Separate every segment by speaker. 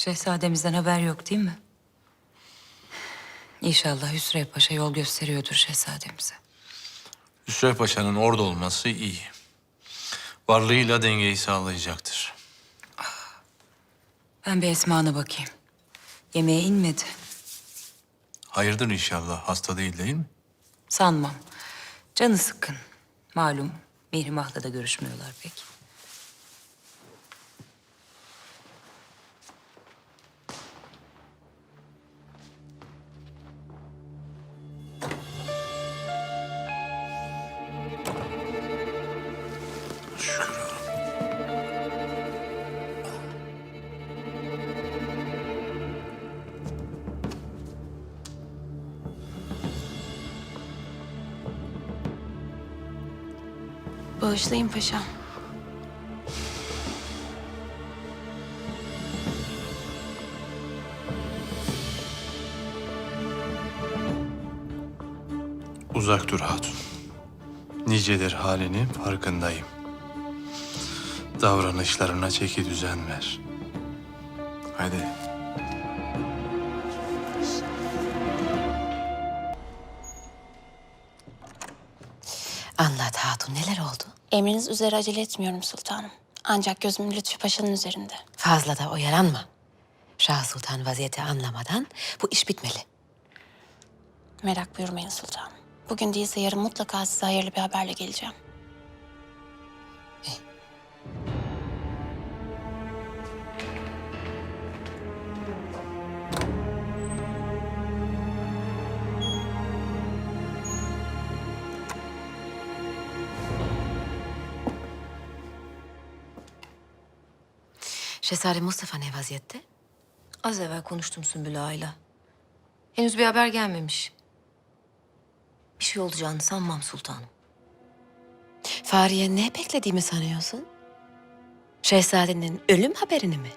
Speaker 1: Şehzademizden haber yok değil mi? İnşallah Hüsrev Paşa yol gösteriyordur şehzademize.
Speaker 2: Hüsrev Paşa'nın orada olması iyi. Varlığıyla dengeyi sağlayacaktır.
Speaker 1: Ben bir Esma'na bakayım. Yemeğe inmedi.
Speaker 2: Hayırdır inşallah. Hasta değil değil mi?
Speaker 1: Sanmam. Canı sıkkın. Malum Mihrimah'la da görüşmüyorlar pek.
Speaker 3: Bağışlayın paşam.
Speaker 2: Uzak dur hatun. Nicedir halinin farkındayım. Davranışlarına çeki düzen ver. Hadi.
Speaker 4: Anlat hatun neler oldu?
Speaker 3: Emriniz üzere acele etmiyorum sultanım. Ancak gözüm Lütfü Paşa'nın üzerinde.
Speaker 4: Fazla da oyalanma. Şah Sultan vaziyeti anlamadan bu iş bitmeli.
Speaker 3: Merak buyurmayın sultanım. Bugün değilse yarın mutlaka size hayırlı bir haberle geleceğim.
Speaker 4: Şehzade Mustafa ne vaziyette?
Speaker 5: Az evvel konuştum Sümbül Ağa'yla. Henüz bir haber gelmemiş. Bir şey olacağını sanmam sultanım.
Speaker 4: Fahriye ne beklediğimi sanıyorsun? Şehzadenin ölüm haberini mi?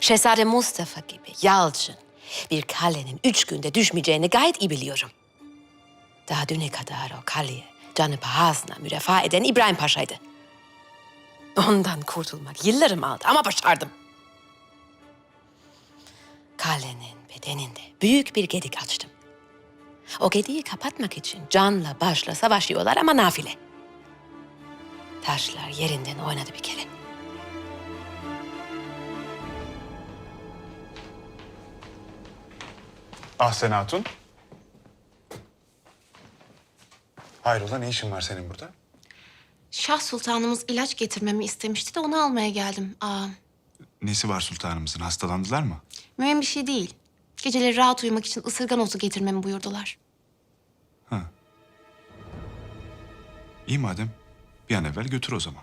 Speaker 4: Şehzade Mustafa gibi yalçın bir kalenin üç günde düşmeyeceğini gayet iyi biliyorum. Daha düne kadar o kaleye canı pahasına mürefaa eden İbrahim Paşa'ydı. Ondan kurtulmak yıllarım aldı ama başardım. Kalenin bedeninde büyük bir gedik açtım. O gediği kapatmak için canla başla savaşıyorlar ama nafile. Taşlar yerinden oynadı bir kere.
Speaker 6: Ahsen Hatun. Hayrola ne işin var senin burada?
Speaker 3: Şah sultanımız ilaç getirmemi istemişti de onu almaya geldim. Aa,
Speaker 6: Nesi var sultanımızın? Hastalandılar mı?
Speaker 3: mühim bir şey değil. Geceleri rahat uyumak için ısırgan otu getirmemi buyurdular.
Speaker 6: İyi madem. Bir an evvel götür o zaman.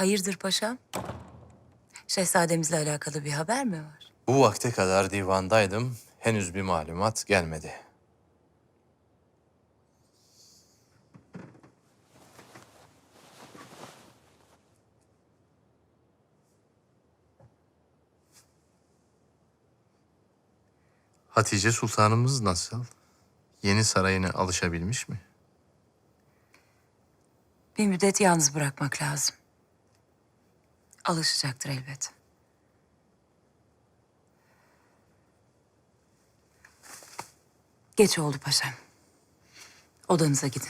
Speaker 1: Hayırdır paşam? Şehzademizle alakalı bir haber mi var?
Speaker 2: Bu vakte kadar divandaydım. Henüz bir malumat gelmedi. Hatice Sultanımız nasıl? Yeni sarayına alışabilmiş mi?
Speaker 1: Bir müddet yalnız bırakmak lazım. Alışacaktır elbet. Geç oldu paşam. Odanıza gidin.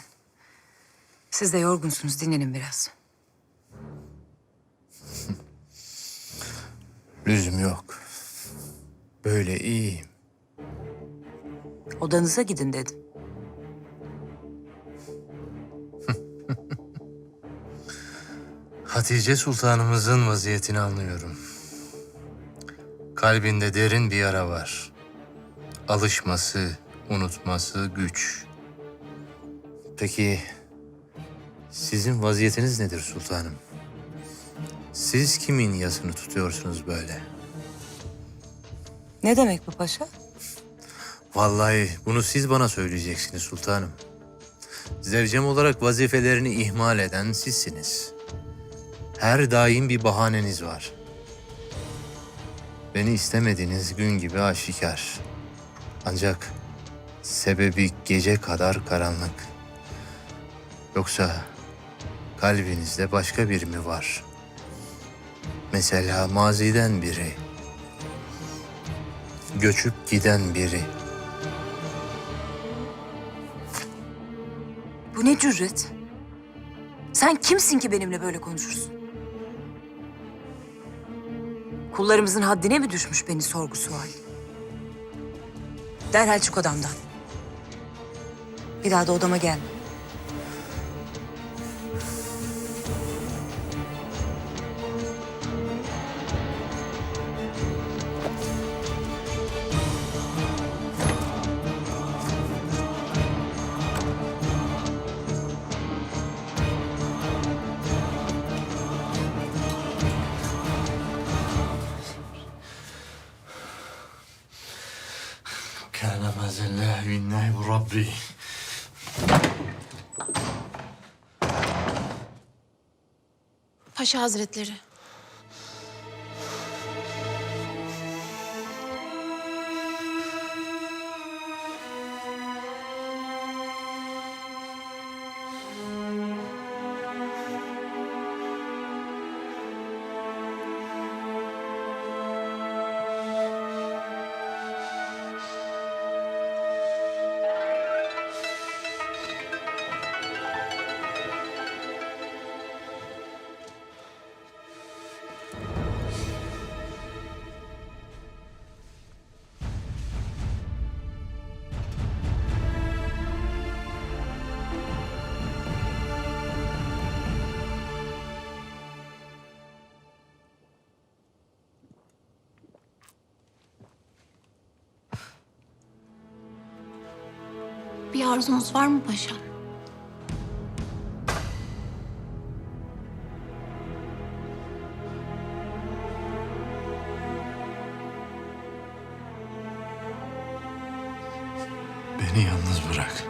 Speaker 1: Siz de yorgunsunuz, dinlenin biraz.
Speaker 2: Lüzum yok. Böyle iyiyim.
Speaker 1: Odanıza gidin dedim.
Speaker 2: Hatice Sultanımızın vaziyetini anlıyorum. Kalbinde derin bir yara var. Alışması, unutması güç. Peki sizin vaziyetiniz nedir sultanım? Siz kimin yasını tutuyorsunuz böyle?
Speaker 1: Ne demek bu paşa?
Speaker 2: Vallahi bunu siz bana söyleyeceksiniz sultanım. Zevcem olarak vazifelerini ihmal eden sizsiniz. Her daim bir bahaneniz var. Beni istemediğiniz gün gibi aşikar. Ancak sebebi gece kadar karanlık. Yoksa kalbinizde başka biri mi var? Mesela maziden biri. Göçüp giden biri.
Speaker 1: Bu ne cüret? Sen kimsin ki benimle böyle konuşursun? Kullarımızın haddine mi düşmüş beni sorgu sual? Derhal çık odamdan. Bir daha da odama gelme.
Speaker 2: Rabbi.
Speaker 3: Paşa Hazretleri. Bir arzunuz var mı paşam?
Speaker 2: Beni yalnız bırak.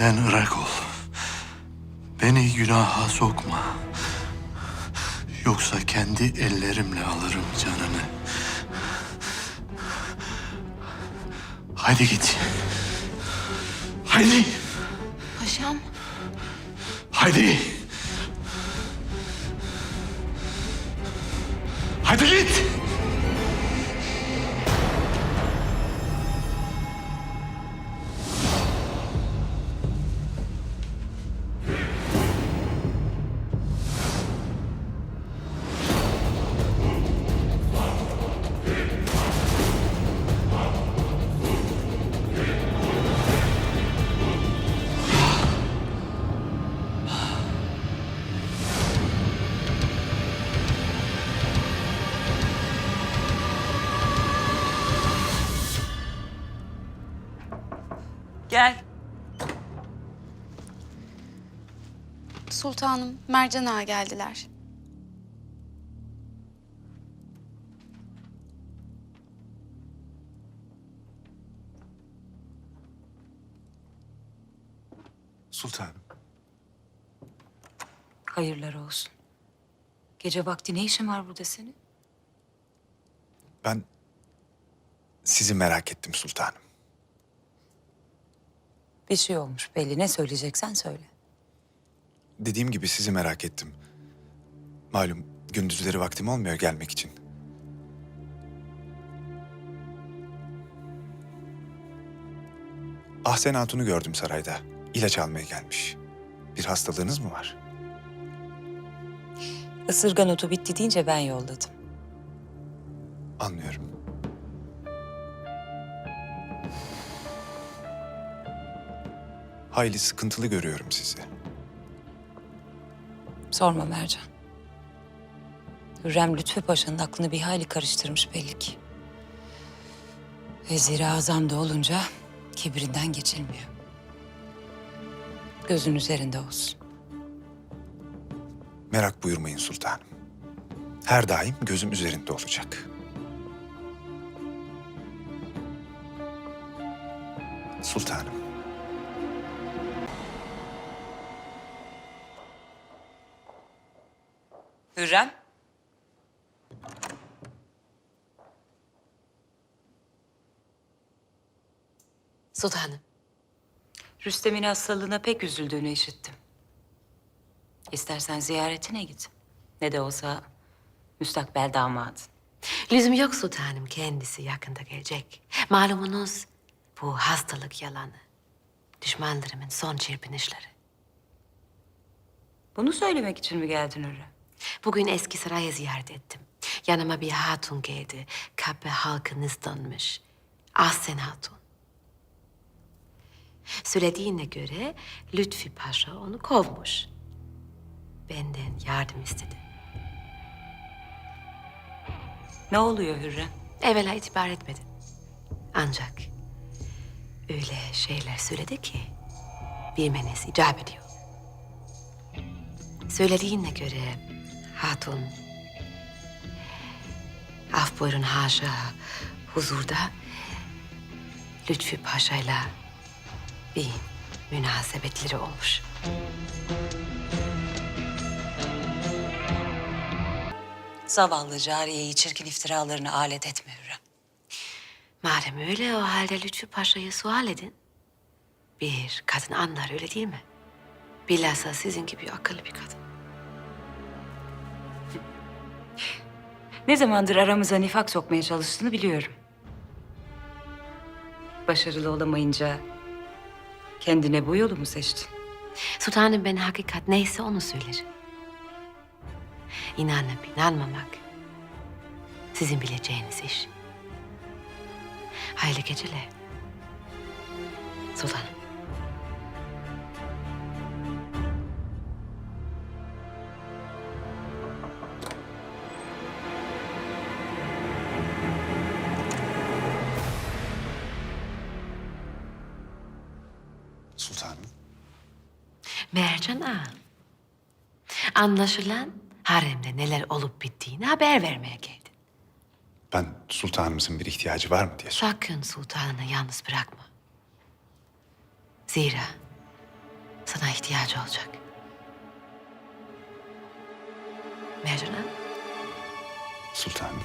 Speaker 2: Benden ırak ol. Beni günaha sokma. Yoksa kendi ellerimle alırım canını. Haydi git. Haydi.
Speaker 3: Paşam.
Speaker 2: Haydi.
Speaker 1: Gel.
Speaker 7: Sultanım, Mercan Ağa geldiler.
Speaker 6: Sultanım.
Speaker 1: Hayırlar olsun. Gece vakti ne işin var burada senin?
Speaker 6: Ben sizi merak ettim sultanım.
Speaker 1: Bir şey olmuş belli. Ne söyleyeceksen söyle.
Speaker 6: Dediğim gibi sizi merak ettim. Malum gündüzleri vaktim olmuyor gelmek için. Ahsen Hatun'u gördüm sarayda. İlaç almaya gelmiş. Bir hastalığınız mı var?
Speaker 1: Isırgan otu bitti deyince ben yolladım.
Speaker 6: Anlıyorum. Hayli sıkıntılı görüyorum sizi.
Speaker 1: Sorma Mercan. Hürrem Lütfü Paşa'nın aklını bir hayli karıştırmış belli ki. Vezir-i Azam da olunca kibrinden geçilmiyor. Gözün üzerinde olsun.
Speaker 6: Merak buyurmayın sultanım. Her daim gözüm üzerinde olacak. Sultanım.
Speaker 1: Hürrem.
Speaker 4: Sultanım.
Speaker 1: Rüstem'in hastalığına pek üzüldüğünü işittim. İstersen ziyaretine git. Ne de olsa müstakbel damadın.
Speaker 4: Lüzum yok sultanım. Kendisi yakında gelecek. Malumunuz bu hastalık yalanı. Düşmanlarımın son çırpınışları.
Speaker 1: Bunu söylemek için mi geldin Hürrem?
Speaker 4: Bugün eski sarayı ziyaret ettim. Yanıma bir hatun geldi. Kapı halkınızdanmış. Ahsen Hatun. Söylediğine göre Lütfi Paşa onu kovmuş. Benden yardım istedi.
Speaker 1: Ne oluyor Hürrem?
Speaker 4: Evvela itibar etmedim. Ancak öyle şeyler söyledi ki bilmeniz icap ediyor. Söylediğine göre hatun af buyurun haşa huzurda Lütfi Paşa'yla bir münasebetleri olmuş.
Speaker 1: Zavallı cariyeyi çirkin iftiralarını alet etme Hürrem.
Speaker 4: Madem öyle o halde Lütfü Paşa'yı sual edin. Bir kadın anlar öyle değil mi? Bilhassa sizin gibi akıllı bir kadın.
Speaker 1: Ne zamandır aramıza nifak sokmaya çalıştığını biliyorum. Başarılı olamayınca kendine bu yolu mu seçtin?
Speaker 4: Sultanım ben hakikat neyse onu söylerim. İnanıp inanmamak sizin bileceğiniz iş. Hayırlı geceler. Sultanım. Mercan ağa. Anlaşılan haremde neler olup bittiğini haber vermeye geldin.
Speaker 6: Ben sultanımızın bir ihtiyacı var mı diye sordum.
Speaker 4: Sakın sultanını yalnız bırakma. Zira sana ihtiyacı olacak. Mercan ağa.
Speaker 6: Sultanım.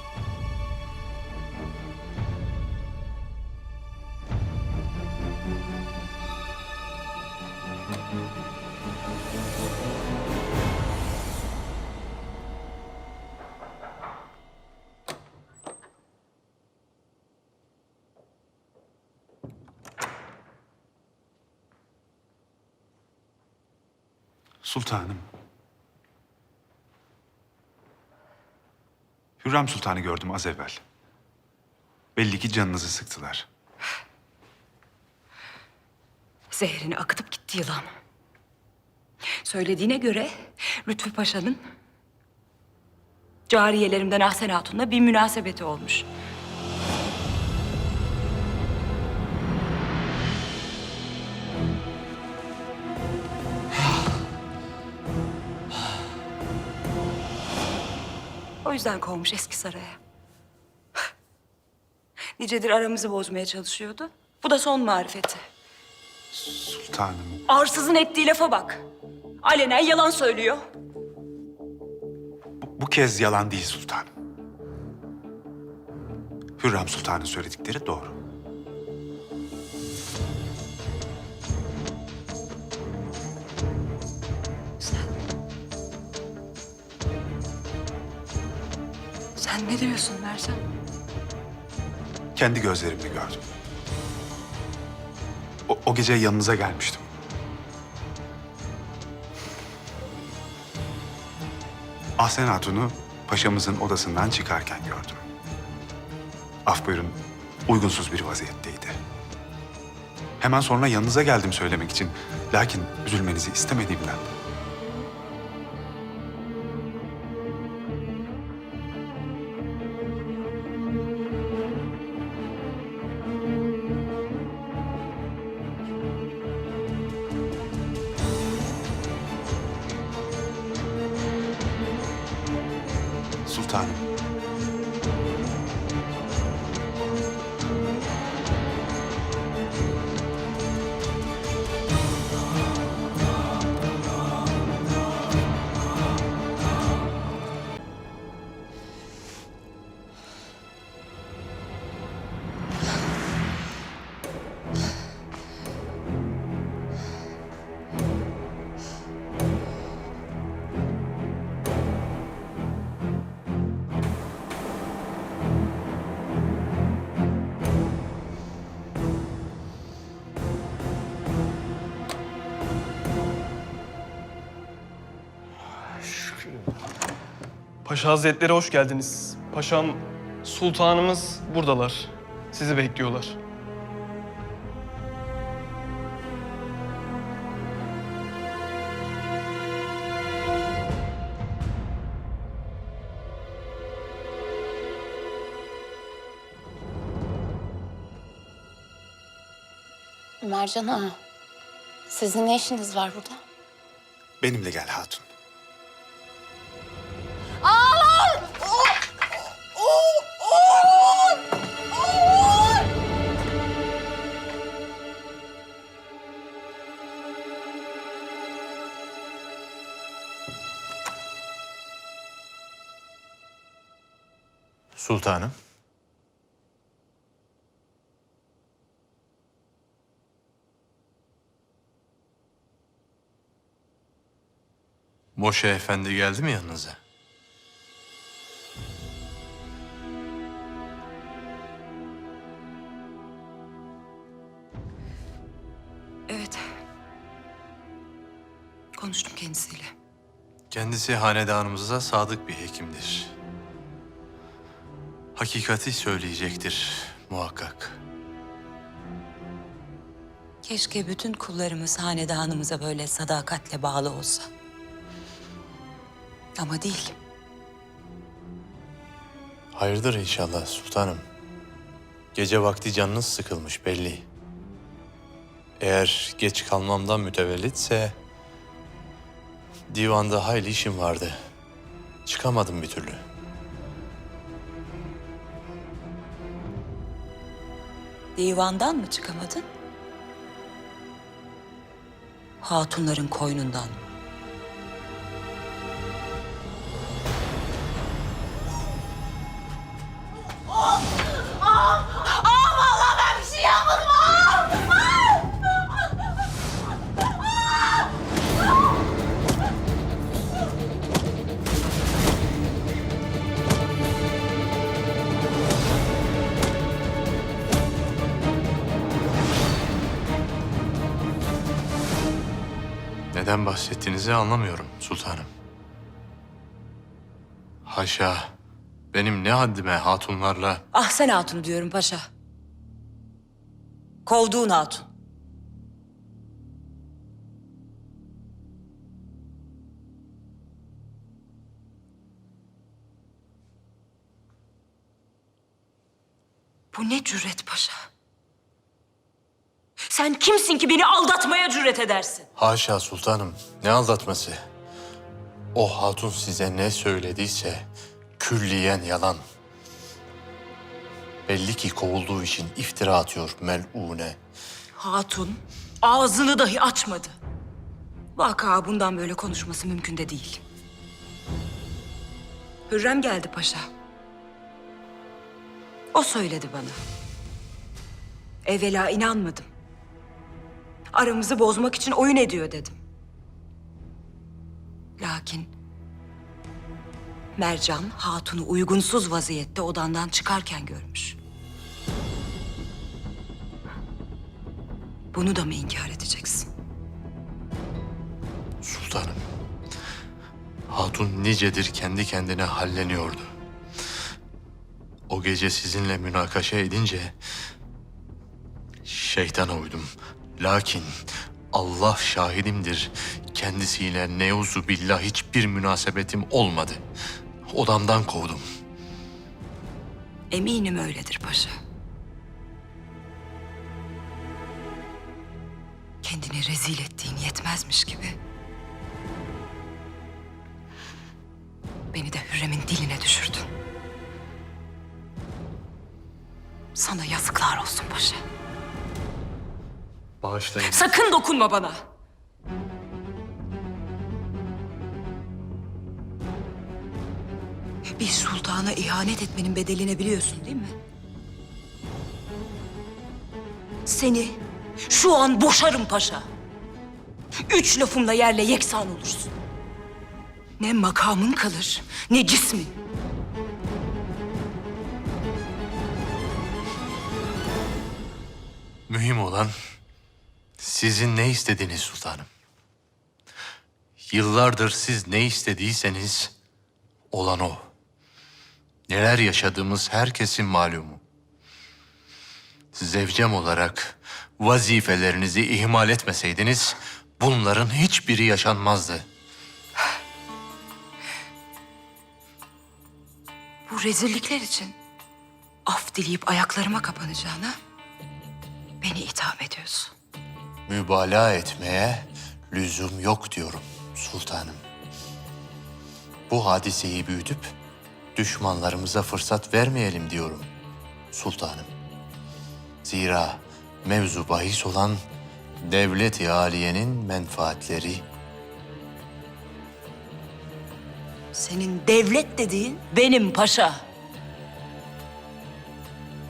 Speaker 6: Sultanım. Hürrem Sultan'ı gördüm az evvel. Belli ki canınızı sıktılar.
Speaker 1: Zehrini akıtıp gitti yılan. Söylediğine göre Lütfü Paşa'nın cariyelerimden Ahsen Hatun'la bir münasebeti olmuş. Yüzden kovmuş eski saraya. Nicedir aramızı bozmaya çalışıyordu. Bu da son marifeti.
Speaker 6: Sultanım.
Speaker 1: Arsızın ettiği lafa bak. Alenen yalan söylüyor.
Speaker 6: Bu kez yalan değil sultanım. Hürrem Sultan'ın söyledikleri doğru.
Speaker 1: Sen ne diyorsun Mercan?
Speaker 6: Kendi gözlerimle gördüm. O, o gece yanınıza gelmiştim. Ahsen Hatun'u paşamızın odasından çıkarken gördüm. Af buyurun, uygunsuz bir vaziyetteydi. Hemen sonra yanınıza geldim söylemek için. Lakin üzülmenizi istemediğimden.
Speaker 8: Paşa Hazretleri hoş geldiniz. Paşam, sultanımız buradalar. Sizi bekliyorlar.
Speaker 3: Mercan Ağa, sizin ne işiniz var burada?
Speaker 6: Benimle gel hatun.
Speaker 2: Sultanım. Moşe Efendi geldi mi yanınıza?
Speaker 1: Evet. Konuştum kendisiyle.
Speaker 2: Kendisi hanedanımıza sadık bir hekimdir. Hakikati söyleyecektir muhakkak.
Speaker 1: Keşke bütün kullarımız hanedanımıza böyle sadakatle bağlı olsa. Ama değil.
Speaker 2: Hayırdır inşallah sultanım. Gece vakti canınız sıkılmış belli. Eğer geç kalmamdan mütevellitse... Divanda hayli işim vardı. Çıkamadım bir türlü.
Speaker 1: Divandan mı çıkamadın? Hatunların koynundan mı?
Speaker 2: Bahsettiğinizi anlamıyorum sultanım. Haşa, benim ne haddime hatunlarla...
Speaker 1: Ah sen hatun diyorum paşa. Kovduğun hatun. Bu ne cüret paşa? Sen kimsin ki beni aldatmaya cüret edersin?
Speaker 2: Haşa sultanım, ne aldatması? O hatun size ne söylediyse külliyen yalan. Belli ki kovulduğu için iftira atıyor melune.
Speaker 1: Hatun ağzını dahi açmadı. Vaka bundan böyle konuşması mümkün de değil. Hürrem geldi paşa. O söyledi bana. Evvela inanmadım. Aramızı bozmak için oyun ediyor dedim. Lakin Mercan hatunu uygunsuz vaziyette odandan çıkarken görmüş. Bunu da mı inkar edeceksin?
Speaker 2: Sultanım. Hatun nicedir kendi kendine halleniyordu. O gece sizinle münakaşa edince şeytana uydum. Lakin Allah şahidimdir. Kendisiyle neuzu billah hiçbir münasebetim olmadı. Odamdan kovdum.
Speaker 1: Eminim öyledir paşa. Kendini rezil ettiğin yetmezmiş gibi. Beni de Hürrem'in diline düşürdün. Sana yazıklar olsun paşa.
Speaker 2: Bağışlayın.
Speaker 1: Sakın dokunma bana. Bir sultana ihanet etmenin bedelini biliyorsun değil mi? Seni şu an boşarım paşa. Üç lafımla yerle yeksan olursun. Ne makamın kalır, ne cismin.
Speaker 2: Mühim olan sizin ne istediğiniz sultanım. Yıllardır siz ne istediyseniz olan o. Neler yaşadığımız herkesin malumu. Zevcem olarak vazifelerinizi ihmal etmeseydiniz bunların hiçbiri yaşanmazdı.
Speaker 1: Bu rezillikler için af dileyip ayaklarıma kapanacağına beni itham ediyorsun.
Speaker 2: Mübalağa etmeye lüzum yok diyorum sultanım. Bu hadiseyi büyütüp düşmanlarımıza fırsat vermeyelim diyorum sultanım. Zira mevzu bahis olan devlet-i aliyenin menfaatleri
Speaker 1: Senin devlet dediğin benim paşa.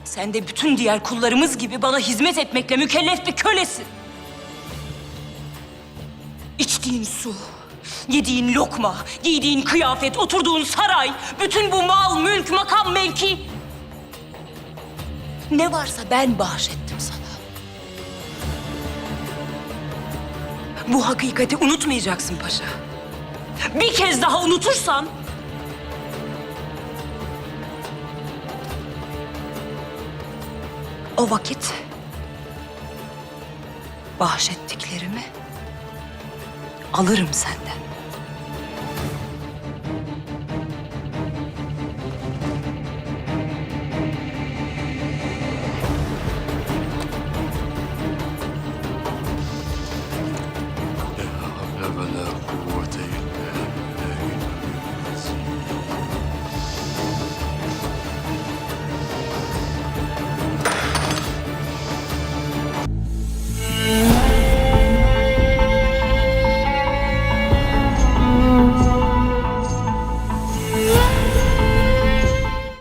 Speaker 1: Sen de bütün diğer kullarımız gibi bana hizmet etmekle mükellef bir kölesin. İçtiğin su, yediğin lokma, giydiğin kıyafet, oturduğun saray, bütün bu mal, mülk, makam, mevki... Ne varsa ben bahşettim sana. Bu hakikati unutmayacaksın paşa. Bir kez daha unutursan... O vakit bahşettiklerimi alırım senden.